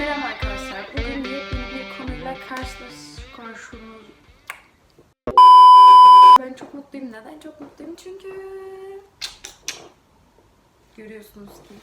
Selam arkadaşlar. Bugün yepyeni bir konuyla karşılaş karşınız. Ben çok mutluyum. Neden çok mutluyum? Çünkü görüyorsunuz ki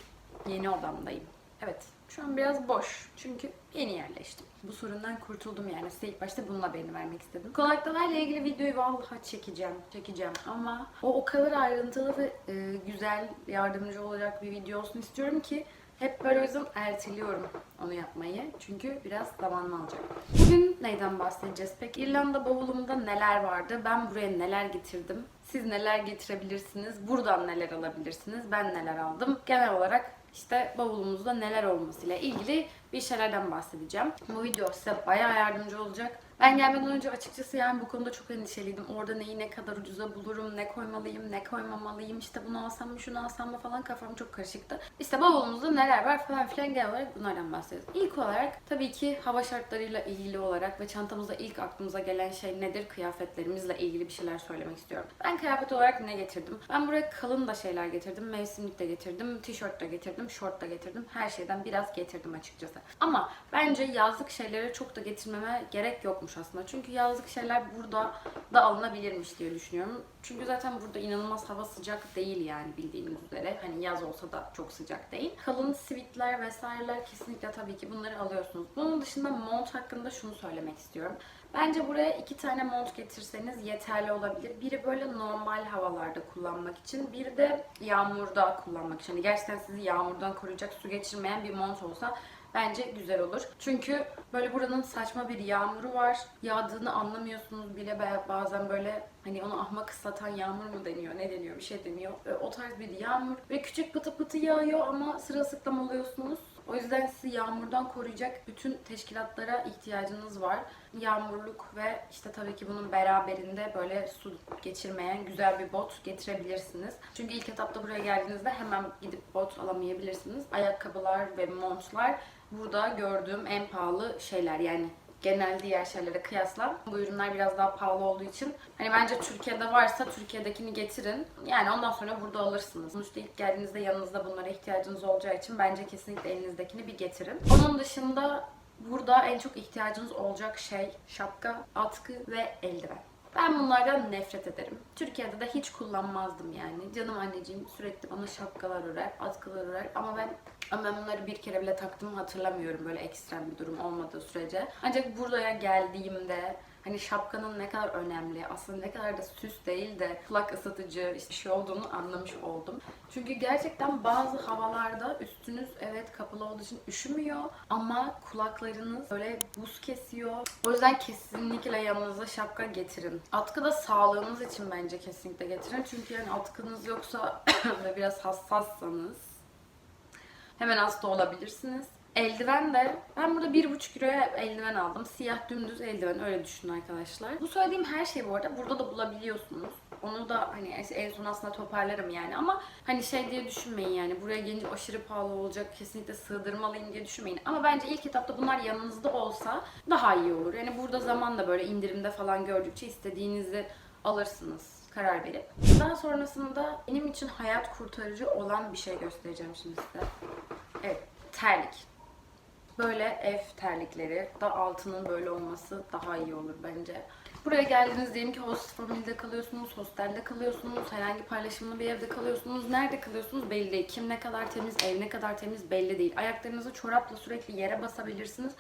yeni odamdayım. Evet. Şu an biraz boş. Çünkü yeni yerleştim. Bu sorundan kurtuldum yani. Size ilk başta bununla beni vermek istedim. Konaklamalarla ilgili videoyu vallahi çekeceğim. Çekeceğim ama o o kadar ayrıntılı ve e, güzel, yardımcı olacak bir video olsun istiyorum ki hep böyle o yüzden erteliyorum onu yapmayı. Çünkü biraz zamanını alacak. Bugün neyden bahsedeceğiz? Peki İrlanda bavulumda neler vardı? Ben buraya neler getirdim? Siz neler getirebilirsiniz? Buradan neler alabilirsiniz? Ben neler aldım? Genel olarak işte bavulumuzda neler olmasıyla ilgili bir şeylerden bahsedeceğim. Bu video size bayağı yardımcı olacak. Ben gelmeden önce açıkçası yani bu konuda çok endişeliydim. Orada neyi ne kadar ucuza bulurum, ne koymalıyım, ne koymamalıyım, işte bunu alsam mı, şunu alsam mı falan kafam çok karışıktı. İşte bavulumuzda neler var falan filan genel olarak bunlardan bahsedeceğiz. İlk olarak tabii ki hava şartlarıyla ilgili olarak ve çantamızda ilk aklımıza gelen şey nedir? Kıyafetlerimizle ilgili bir şeyler söylemek istiyorum. Ben kıyafet olarak ne getirdim? Ben buraya kalın da şeyler getirdim, mevsimlik de getirdim, tişört de getirdim, şort da getirdim. Her şeyden biraz getirdim açıkçası. Ama bence yazlık şeyleri çok da getirmeme gerek yokmuş aslında. Çünkü yazlık şeyler burada da alınabilirmiş diye düşünüyorum. Çünkü zaten burada inanılmaz hava sıcak değil yani bildiğiniz üzere. Hani yaz olsa da çok sıcak değil. Kalın sivitler vesaireler kesinlikle tabii ki bunları alıyorsunuz. Bunun dışında mont hakkında şunu söylemek istiyorum. Bence buraya iki tane mont getirseniz yeterli olabilir. Biri böyle normal havalarda kullanmak için, biri de yağmurda kullanmak için. Yani gerçekten sizi yağmurdan koruyacak, su geçirmeyen bir mont olsa bence güzel olur. Çünkü böyle buranın saçma bir yağmuru var. Yağdığını anlamıyorsunuz bile bazen böyle hani onu ahmak ıslatan yağmur mu deniyor, ne deniyor, bir şey deniyor. O tarz bir yağmur ve küçük pıtı pıtı yağıyor ama sırılsıklam oluyorsunuz. O yüzden sizi yağmurdan koruyacak bütün teşkilatlara ihtiyacınız var. Yağmurluk ve işte tabii ki bunun beraberinde böyle su geçirmeyen güzel bir bot getirebilirsiniz. Çünkü ilk etapta buraya geldiğinizde hemen gidip bot alamayabilirsiniz. Ayakkabılar ve montlar burada gördüğüm en pahalı şeyler yani genel diğer şeylere kıyasla bu ürünler biraz daha pahalı olduğu için hani bence Türkiye'de varsa Türkiye'dekini getirin. Yani ondan sonra burada alırsınız. Sonuçta ilk geldiğinizde yanınızda bunlara ihtiyacınız olacağı için bence kesinlikle elinizdekini bir getirin. Onun dışında burada en çok ihtiyacınız olacak şey şapka, atkı ve eldiven. Ben bunlardan nefret ederim. Türkiye'de de hiç kullanmazdım yani. Canım anneciğim sürekli bana şapkalar örer, atkılar örer ama ben ama ben bunları bir kere bile taktığımı hatırlamıyorum böyle ekstrem bir durum olmadığı sürece. Ancak buraya geldiğimde hani şapkanın ne kadar önemli, aslında ne kadar da süs değil de kulak ısıtıcı işte şey olduğunu anlamış oldum. Çünkü gerçekten bazı havalarda üstünüz evet kapalı olduğu için üşümüyor ama kulaklarınız böyle buz kesiyor. O yüzden kesinlikle yanınıza şapka getirin. Atkı da sağlığınız için bence kesinlikle getirin. Çünkü yani atkınız yoksa ve biraz hassassanız hemen hasta olabilirsiniz. Eldiven de ben burada 1,5 kiloya eldiven aldım. Siyah dümdüz eldiven öyle düşünün arkadaşlar. Bu söylediğim her şey bu arada burada da bulabiliyorsunuz. Onu da hani en son aslında toparlarım yani ama hani şey diye düşünmeyin yani buraya gelince aşırı pahalı olacak kesinlikle sığdırmalıyım diye düşünmeyin. Ama bence ilk etapta bunlar yanınızda olsa daha iyi olur. Yani burada zamanla böyle indirimde falan gördükçe istediğinizi alırsınız karar verip. Daha sonrasında benim için hayat kurtarıcı olan bir şey göstereceğim şimdi size. Evet, terlik. Böyle ev terlikleri da altının böyle olması daha iyi olur bence. Buraya geldiniz diyelim ki host family'de kalıyorsunuz, hostelde kalıyorsunuz, herhangi paylaşımlı bir evde kalıyorsunuz. Nerede kalıyorsunuz belli değil. Kim ne kadar temiz, ev ne kadar temiz belli değil. Ayaklarınızı çorapla sürekli yere basabilirsiniz.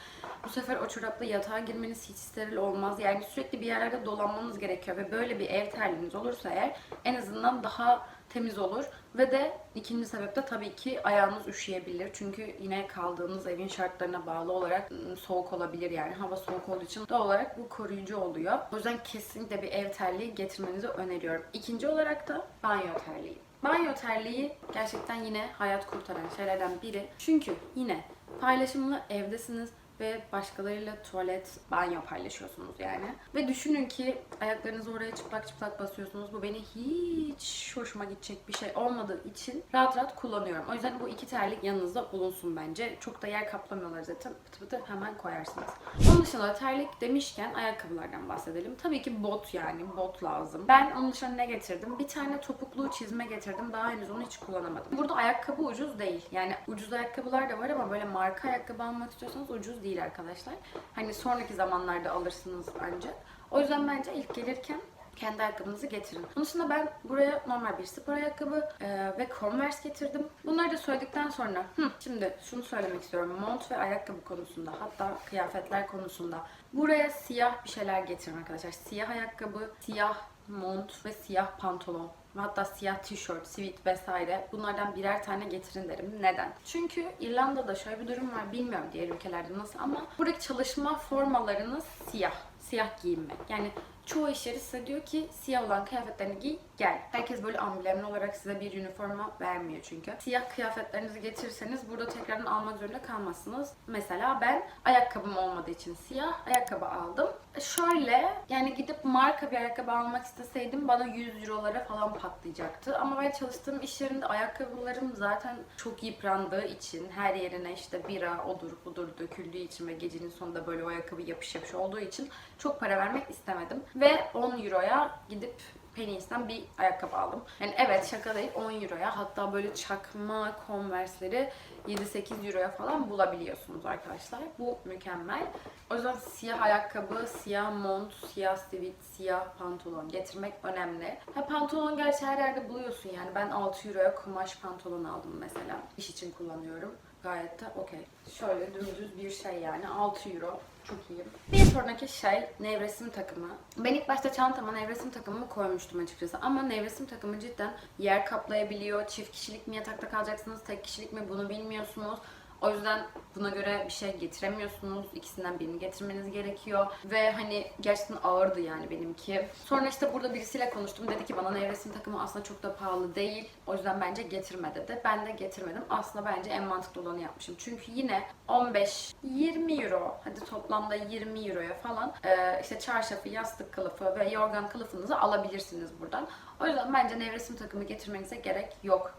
Bu sefer o çorapla yatağa girmeniz hiç steril olmaz. Yani sürekli bir yerlerde dolanmanız gerekiyor ve böyle bir ev terliğiniz olursa eğer en azından daha temiz olur. Ve de ikinci sebep de tabii ki ayağınız üşüyebilir. Çünkü yine kaldığınız evin şartlarına bağlı olarak ım, soğuk olabilir yani. Hava soğuk olduğu için doğal olarak bu koruyucu oluyor. O yüzden kesinlikle bir ev terliği getirmenizi öneriyorum. İkinci olarak da banyo terliği. Banyo terliği gerçekten yine hayat kurtaran şeylerden biri. Çünkü yine paylaşımlı evdesiniz ve başkalarıyla tuvalet, banyo paylaşıyorsunuz yani. Ve düşünün ki ayaklarınızı oraya çıplak çıplak basıyorsunuz. Bu beni hiç hoşuma gidecek bir şey olmadığı için rahat rahat kullanıyorum. O yüzden bu iki terlik yanınızda bulunsun bence. Çok da yer kaplamıyorlar zaten. Pıtı pıtı hemen koyarsınız. Onun dışında terlik demişken ayakkabılardan bahsedelim. Tabii ki bot yani bot lazım. Ben onun dışında ne getirdim? Bir tane topuklu çizme getirdim. Daha henüz onu hiç kullanamadım. Burada ayakkabı ucuz değil. Yani ucuz ayakkabılar da var ama böyle marka ayakkabı almak istiyorsanız ucuz değil arkadaşlar. Hani sonraki zamanlarda alırsınız ancak. O yüzden bence ilk gelirken kendi ayakkabınızı getirin. Onun dışında ben buraya normal bir spor ayakkabı e, ve Converse getirdim. Bunları da söyledikten sonra hı, şimdi şunu söylemek istiyorum. Mont ve ayakkabı konusunda hatta kıyafetler konusunda buraya siyah bir şeyler getirin arkadaşlar. Siyah ayakkabı, siyah mont ve siyah pantolon hatta siyah tişört, sivit vesaire bunlardan birer tane getirin derim. Neden? Çünkü İrlanda'da şöyle bir durum var. Bilmiyorum diğer ülkelerde nasıl ama buradaki çalışma formalarınız siyah. Siyah giyinmek. Yani çoğu iş yeri size diyor ki siyah olan kıyafetlerini giy gel. Herkes böyle amblemli olarak size bir üniforma vermiyor çünkü. Siyah kıyafetlerinizi getirirseniz burada tekrardan almak zorunda kalmazsınız. Mesela ben ayakkabım olmadığı için siyah ayakkabı aldım. Şöyle yani gidip marka bir ayakkabı almak isteseydim bana 100 eurolara falan patlayacaktı. Ama ben çalıştığım iş yerinde ayakkabılarım zaten çok yıprandığı için her yerine işte bira odur budur döküldüğü için ve gecenin sonunda böyle o ayakkabı yapış yapış olduğu için çok para vermek istemedim. Ve 10 euroya gidip Penny's'ten bir ayakkabı aldım. Yani evet şaka değil 10 euroya hatta böyle çakma Converse'leri 7-8 euroya falan bulabiliyorsunuz arkadaşlar. Bu mükemmel. O yüzden siyah ayakkabı, siyah mont, siyah sivit, siyah pantolon getirmek önemli. Ha pantolon gerçi her yerde buluyorsun yani. Ben 6 euroya kumaş pantolon aldım mesela. İş için kullanıyorum. Gayet de okey. Şöyle dümdüz bir şey yani 6 euro. Çok iyi. Bir sonraki şey nevresim takımı. Ben ilk başta çantama nevresim takımımı koymuştum açıkçası. Ama nevresim takımı cidden yer kaplayabiliyor. Çift kişilik mi yatakta kalacaksınız, tek kişilik mi bunu bilmiyorsunuz. O yüzden buna göre bir şey getiremiyorsunuz. İkisinden birini getirmeniz gerekiyor. Ve hani gerçekten ağırdı yani benimki. Sonra işte burada birisiyle konuştum. Dedi ki bana nevresim takımı aslında çok da pahalı değil. O yüzden bence getirme dedi. Ben de getirmedim. Aslında bence en mantıklı olanı yapmışım. Çünkü yine 15-20 euro hadi toplamda 20 euroya falan e, işte çarşafı, yastık kılıfı ve yorgan kılıfınızı alabilirsiniz buradan. O yüzden bence nevresim takımı getirmenize gerek yok.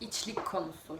İçlik konusu.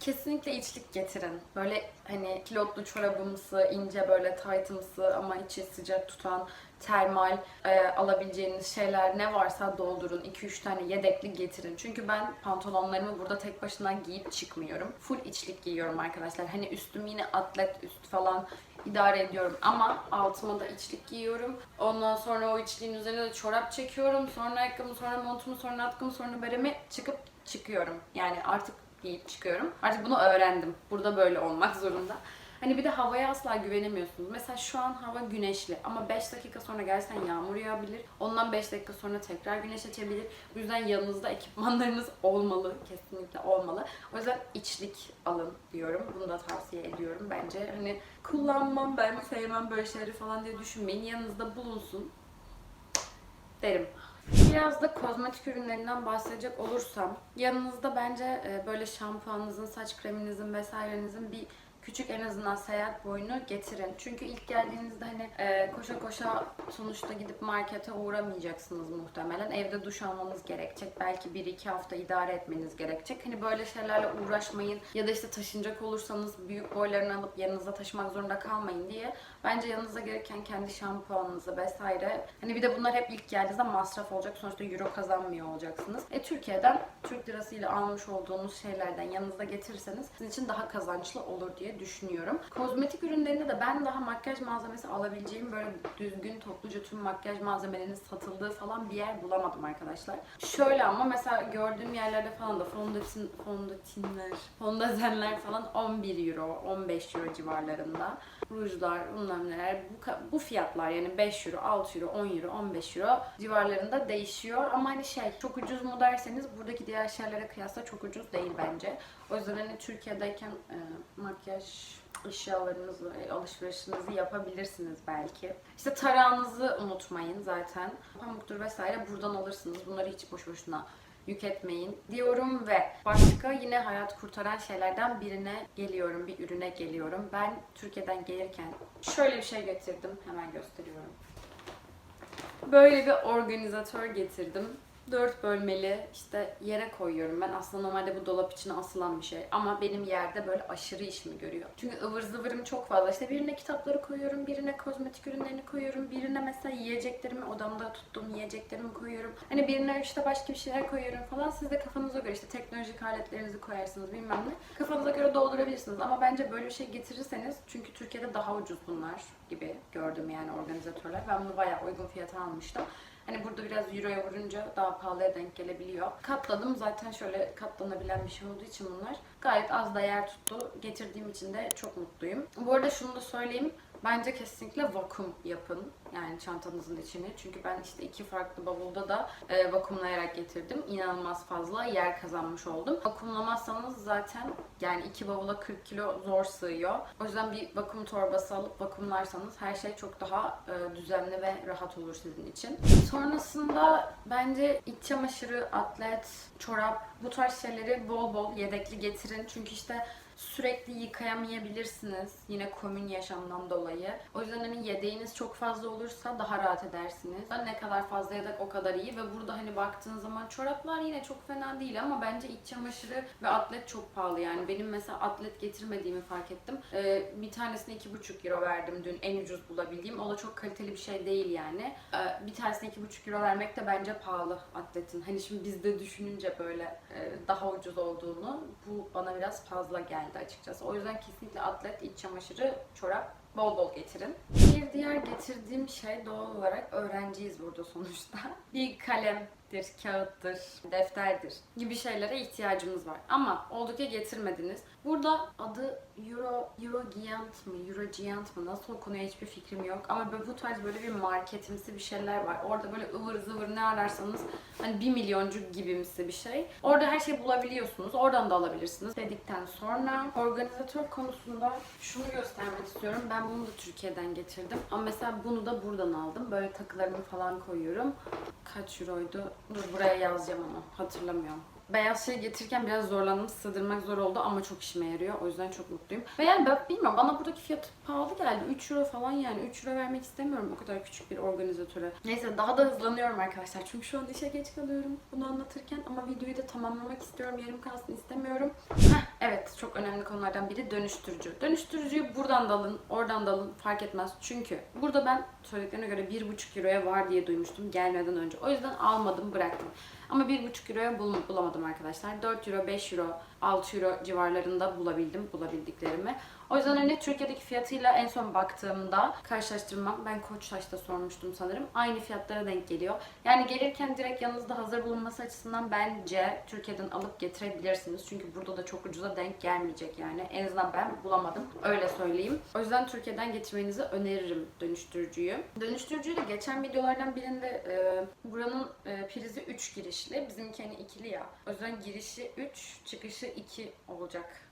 Kesinlikle içlik getirin. Böyle hani kilotlu çorabımsı, ince böyle taytımsı ama içi sıcak tutan termal e, alabileceğiniz şeyler ne varsa doldurun. 2-3 tane yedekli getirin. Çünkü ben pantolonlarımı burada tek başına giyip çıkmıyorum. Full içlik giyiyorum arkadaşlar. Hani üstüm yine atlet üst falan idare ediyorum ama altıma da içlik giyiyorum. Ondan sonra o içliğin üzerine de çorap çekiyorum. Sonra ayakkabımı, sonra montumu, sonra atkımı, sonra beremi çıkıp çıkıyorum. Yani artık giyip çıkıyorum. Artık bunu öğrendim. Burada böyle olmak zorunda. Hani bir de havaya asla güvenemiyorsunuz. Mesela şu an hava güneşli ama 5 dakika sonra gerçekten yağmur yağabilir. Ondan 5 dakika sonra tekrar güneş açabilir. Bu yüzden yanınızda ekipmanlarınız olmalı. Kesinlikle olmalı. O yüzden içlik alın diyorum. Bunu da tavsiye ediyorum. Bence hani kullanmam ben sevmem böyle şeyleri falan diye düşünmeyin. Yanınızda bulunsun derim. Biraz da kozmetik ürünlerinden bahsedecek olursam yanınızda bence e, böyle şampuanınızın, saç kreminizin vesairenizin bir küçük en azından seyahat boyunu getirin. Çünkü ilk geldiğinizde hani e, koşa koşa sonuçta gidip markete uğramayacaksınız muhtemelen. Evde duş almanız gerekecek. Belki bir iki hafta idare etmeniz gerekecek. Hani böyle şeylerle uğraşmayın. Ya da işte taşınacak olursanız büyük boylarını alıp yanınıza taşımak zorunda kalmayın diye. Bence yanınıza gereken kendi şampuanınızı vesaire. Hani bir de bunlar hep ilk geldiğinizde masraf olacak. Sonuçta euro kazanmıyor olacaksınız. E Türkiye'den Türk lirasıyla almış olduğunuz şeylerden yanınızda getirirseniz sizin için daha kazançlı olur diye düşünüyorum. Kozmetik ürünlerinde de ben daha makyaj malzemesi alabileceğim böyle düzgün topluca tüm makyaj malzemelerinin satıldığı falan bir yer bulamadım arkadaşlar. Şöyle ama mesela gördüğüm yerlerde falan da fondötin, fondötinler, fondötenler falan 11 euro, 15 euro civarlarında. Rujlar, bilmem neler bu, bu fiyatlar yani 5 euro, 6 euro, 10 euro, 15 euro civarlarında değişiyor. Ama hani şey çok ucuz mu derseniz buradaki diğer şeylere kıyasla çok ucuz değil bence. O yüzden hani Türkiye'deyken e, makyaj eşyalarınızı, e, alışverişinizi yapabilirsiniz belki. İşte tarağınızı unutmayın zaten. Pamuktur vesaire buradan alırsınız. Bunları hiç boş boşuna yük etmeyin diyorum ve başka yine hayat kurtaran şeylerden birine geliyorum, bir ürüne geliyorum. Ben Türkiye'den gelirken şöyle bir şey getirdim. Hemen gösteriyorum. Böyle bir organizatör getirdim. Dört bölmeli işte yere koyuyorum ben. Aslında normalde bu dolap içine asılan bir şey. Ama benim yerde böyle aşırı işimi görüyor. Çünkü ıvır zıvırım çok fazla. İşte birine kitapları koyuyorum, birine kozmetik ürünlerini koyuyorum, birine mesela yiyeceklerimi odamda tuttuğum yiyeceklerimi koyuyorum. Hani birine işte başka bir şeyler koyuyorum falan. Siz de kafanıza göre işte teknolojik aletlerinizi koyarsınız bilmem ne. Kafanıza göre doldurabilirsiniz. Ama bence böyle bir şey getirirseniz çünkü Türkiye'de daha ucuz bunlar gibi gördüm yani organizatörler. Ben bunu bayağı uygun fiyata almıştım. Hani burada biraz euroya vurunca daha pahalıya denk gelebiliyor. Katladım zaten şöyle katlanabilen bir şey olduğu için bunlar. Gayet az da yer tuttu. Getirdiğim için de çok mutluyum. Bu arada şunu da söyleyeyim. Bence kesinlikle vakum yapın. Yani çantanızın içini. Çünkü ben işte iki farklı bavulda da e, vakumlayarak getirdim. İnanılmaz fazla yer kazanmış oldum. Vakumlamazsanız zaten yani iki bavula 40 kilo zor sığıyor. O yüzden bir vakum torbası alıp vakumlarsanız her şey çok daha e, düzenli ve rahat olur sizin için. Sonrasında bence iç çamaşırı, atlet, çorap bu tarz şeyleri bol bol yedekli getirin. Çünkü işte sürekli yıkayamayabilirsiniz yine komün yaşamdan dolayı. O yüzden hani yedeğiniz çok fazla olursa daha rahat edersiniz. Ne kadar fazla yedek o kadar iyi ve burada hani baktığın zaman çoraplar yine çok fena değil ama bence iç çamaşırı ve atlet çok pahalı yani. Benim mesela atlet getirmediğimi fark ettim. Ee, bir tanesine 2,5 euro verdim dün en ucuz bulabildiğim. O da çok kaliteli bir şey değil yani. Ee, bir tanesine 2,5 euro vermek de bence pahalı atletin. Hani şimdi bizde düşününce böyle e, daha ucuz olduğunu bu bana biraz fazla geldi açıkçası. O yüzden kesinlikle atlet, iç çamaşırı, çorap bol bol getirin. Bir diğer getirdiğim şey doğal olarak öğrenciyiz burada sonuçta. Bir kalemdir, kağıttır, defterdir gibi şeylere ihtiyacımız var. Ama oldukça getirmediniz. Burada adı Euro, Euro Giant mı, Euro Giant mı nasıl okunuyor hiçbir fikrim yok. Ama böyle bu tarz böyle bir marketimsi bir şeyler var. Orada böyle ıvır zıvır ne ararsanız hani bir milyoncuk gibimsi bir şey. Orada her şeyi bulabiliyorsunuz. Oradan da alabilirsiniz. Dedikten sonra organizatör konusunda şunu göstermek istiyorum. Ben bunu da Türkiye'den getirdim. Ama mesela bunu da buradan aldım. Böyle takılarımı falan koyuyorum. Kaç euroydu? Dur buraya yazacağım onu. Hatırlamıyorum. Beyaz şey getirirken biraz zorlandım. Sığdırmak zor oldu ama çok işime yarıyor. O yüzden çok mutluyum. Ve yani ben bilmiyorum bana buradaki fiyat pahalı geldi. 3 euro falan yani. 3 euro vermek istemiyorum o kadar küçük bir organizatöre. Neyse daha da hızlanıyorum arkadaşlar. Çünkü şu an işe geç kalıyorum bunu anlatırken. Ama videoyu da tamamlamak istiyorum. Yarım kalsın istemiyorum. Heh, evet çok önemli konulardan biri dönüştürücü. Dönüştürücüyü buradan da alın, oradan da alın fark etmez. Çünkü burada ben söylediklerine göre 1,5 euroya var diye duymuştum gelmeden önce. O yüzden almadım bıraktım. Ama 1,5 euroya bul- bulamadım arkadaşlar. 4 euro, 5 euro, 6 euro civarlarında bulabildim bulabildiklerimi. O yüzden hani Türkiye'deki fiyatıyla en son baktığımda karşılaştırmam. Ben Koçtaş'ta sormuştum sanırım. Aynı fiyatlara denk geliyor. Yani gelirken direkt yanınızda hazır bulunması açısından bence Türkiye'den alıp getirebilirsiniz. Çünkü burada da çok ucuza denk gelmeyecek yani. En azından ben bulamadım. Öyle söyleyeyim. O yüzden Türkiye'den getirmenizi öneririm dönüştürücüyü. Dönüştürücüyü de geçen videolardan birinde e, buranın e, prizi 3 girişli. Bizimki hani ikili ya. O yüzden girişi 3, çıkışı 2 olacak.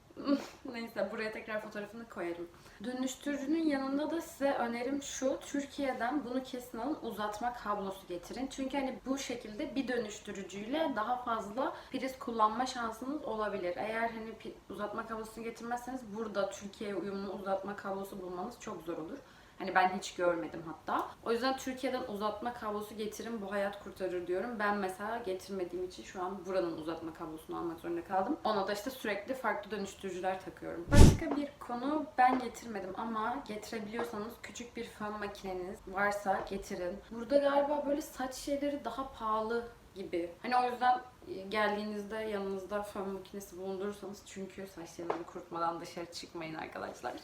Neyse buraya tekrar fotoğrafını koyarım. Dönüştürücünün yanında da size önerim şu. Türkiye'den bunu kesin alın uzatma kablosu getirin. Çünkü hani bu şekilde bir dönüştürücüyle daha fazla priz kullanma şansınız olabilir. Eğer hani uzatma kablosunu getirmezseniz burada Türkiye'ye uyumlu uzatma kablosu bulmanız çok zor olur. Hani ben hiç görmedim hatta. O yüzden Türkiye'den uzatma kablosu getirin bu hayat kurtarır diyorum. Ben mesela getirmediğim için şu an buranın uzatma kablosunu almak zorunda kaldım. Ona da işte sürekli farklı dönüştürücüler takıyorum. Başka bir konu ben getirmedim ama getirebiliyorsanız küçük bir fön makineniz varsa getirin. Burada galiba böyle saç şeyleri daha pahalı gibi. Hani o yüzden geldiğinizde yanınızda fön makinesi bulundurursanız çünkü saçlarınızı kurutmadan dışarı çıkmayın arkadaşlar.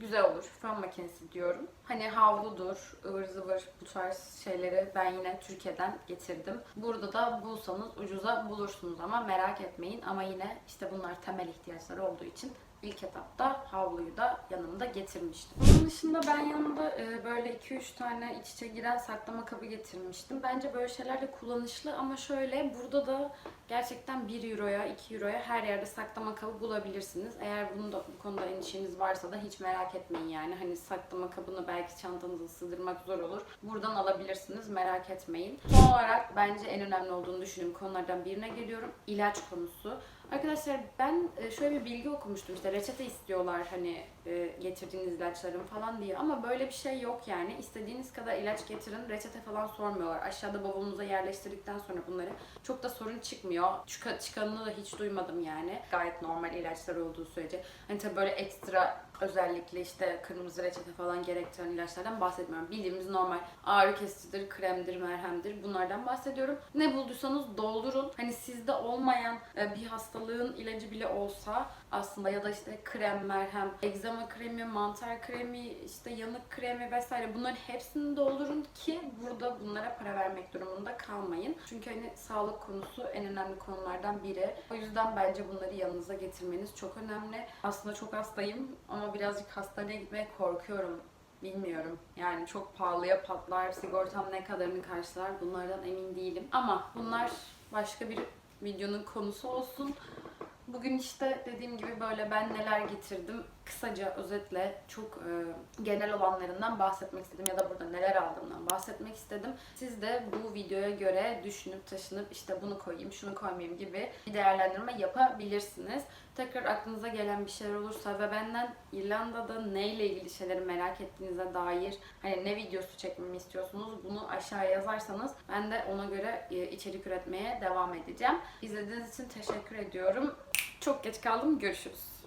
Güzel olur. Fön makinesi diyorum. Hani havludur, ıvır zıvır bu tarz şeyleri ben yine Türkiye'den getirdim. Burada da bulsanız ucuza bulursunuz ama merak etmeyin. Ama yine işte bunlar temel ihtiyaçları olduğu için ilk etapta havluyu da yanımda getirmiştim. Bunun dışında ben yanımda e, böyle 2-3 tane iç içe giren saklama kabı getirmiştim. Bence böyle şeyler de kullanışlı ama şöyle burada da gerçekten 1 euroya 2 euroya her yerde saklama kabı bulabilirsiniz. Eğer bunu da, bu konuda endişeniz varsa da hiç merak etmeyin yani. Hani saklama kabını belki çantanıza sığdırmak zor olur. Buradan alabilirsiniz merak etmeyin. Son olarak bence en önemli olduğunu düşündüğüm konulardan birine geliyorum. İlaç konusu. Arkadaşlar ben e, şöyle bir bilgi okumuştum işte reçete istiyorlar hani e, getirdiğiniz ilaçların falan diye. Ama böyle bir şey yok yani. İstediğiniz kadar ilaç getirin reçete falan sormuyorlar. Aşağıda bavulunuza yerleştirdikten sonra bunları çok da sorun çıkmıyor. Çıka, çıkanını da hiç duymadım yani. Gayet normal ilaçlar olduğu sürece. Hani tabii böyle ekstra özellikle işte kırmızı reçete falan gerektiren ilaçlardan bahsetmiyorum. Bildiğimiz normal ağrı kesicidir, kremdir, merhemdir bunlardan bahsediyorum. Ne bulduysanız doldurun. Hani sizde olmayan e, bir hastalığın ilacı bile olsa aslında ya da işte krem, merhem, egzama kremi, mantar kremi, işte yanık kremi vesaire bunların hepsini doldurun ki burada bunlara para vermek durumunda kalmayın. Çünkü hani sağlık konusu en önemli konulardan biri. O yüzden bence bunları yanınıza getirmeniz çok önemli. Aslında çok hastayım ama birazcık hastaneye gitmeye korkuyorum. Bilmiyorum. Yani çok pahalıya patlar. Sigortam ne kadarını karşılar bunlardan emin değilim. Ama bunlar başka bir videonun konusu olsun. Bugün işte dediğim gibi böyle ben neler getirdim kısaca özetle çok e, genel olanlarından bahsetmek istedim ya da burada neler aldığımdan bahsetmek istedim. Siz de bu videoya göre düşünüp taşınıp işte bunu koyayım şunu koymayayım gibi bir değerlendirme yapabilirsiniz. Tekrar aklınıza gelen bir şeyler olursa ve benden İrlanda'da neyle ilgili şeyleri merak ettiğinize dair hani ne videosu çekmemi istiyorsunuz bunu aşağıya yazarsanız ben de ona göre e, içerik üretmeye devam edeceğim. İzlediğiniz için teşekkür ediyorum. Çok geç kaldım. Görüşürüz.